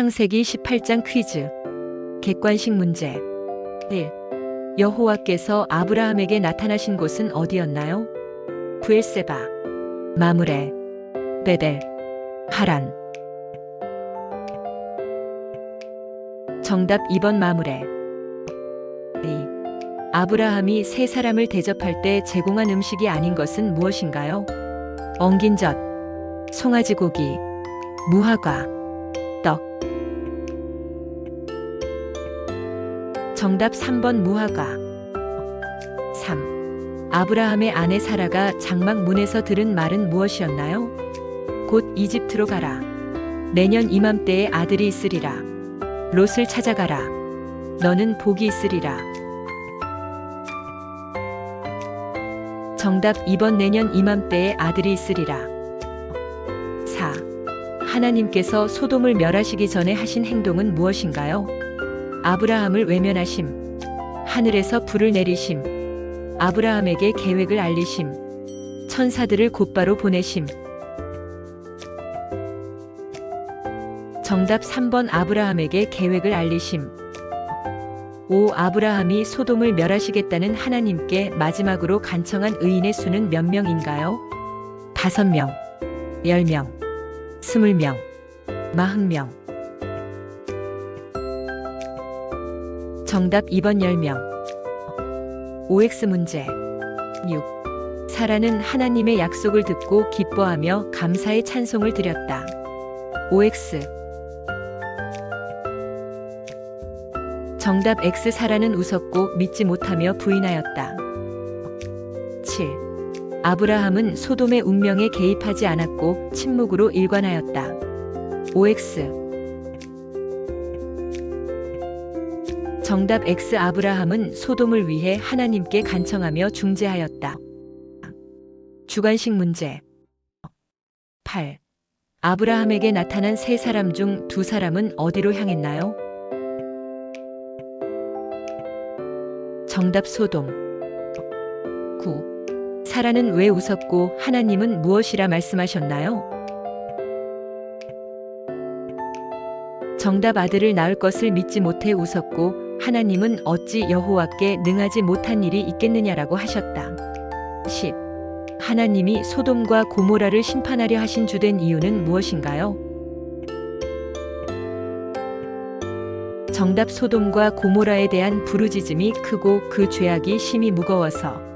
창세기 18장 퀴즈. 객관식 문제. 1. 여호와께서 아브라함에게 나타나신 곳은 어디였나요? 부엘세바, 마므레, 베델, 하란. 정답 2번 마므레. 2. 아브라함이 세 사람을 대접할 때 제공한 음식이 아닌 것은 무엇인가요? 엉긴 젖, 송아지 고기, 무화과, 정답 3번 무화과. 3. 아브라함의 아내 사라가 장막 문에서 들은 말은 무엇이었나요? 곧 이집트로 가라. 내년 이맘때에 아들이 있으리라. 롯을 찾아가라. 너는 복이 있으리라. 정답 2번 내년 이맘때에 아들이 있으리라. 4. 하나님께서 소돔을 멸하시기 전에 하신 행동은 무엇인가요? 아브라함을 외면하심. 하늘에서 불을 내리심. 아브라함에게 계획을 알리심. 천사들을 곧바로 보내심. 정답 3번 아브라함에게 계획을 알리심. 5. 아브라함이 소돔을 멸하시겠다는 하나님께 마지막으로 간청한 의인의 수는 몇 명인가요? 5명, 10명, 20명, 40명. 정답 2번 10명. OX 문제. 6. 사라는 하나님의 약속을 듣고 기뻐하며 감사의 찬송을 드렸다. OX. 정답 X 사라는 웃었고 믿지 못하며 부인하였다. 7. 아브라함은 소돔의 운명에 개입하지 않았고 침묵으로 일관하였다. OX. 정답 X 아브라함은 소돔을 위해 하나님께 간청하며 중재하였다. 주관식 문제. 8. 아브라함에게 나타난 세 사람 중 두 사람은 어디로 향했나요? 정답 소돔. 9. 사라는 왜 웃었고 하나님은 무엇이라 말씀하셨나요? 정답 아들을 낳을 것을 믿지 못해 웃었고 하나님은 어찌 여호와께 능하지 못한 일이 있겠느냐라고 하셨다. 10. 하나님이 소돔과 고모라를 심판하려 하신 주된 이유는 무엇인가요? 정답 소돔과 고모라에 대한 부르짖음이 크고 그 죄악이 심히 무거워서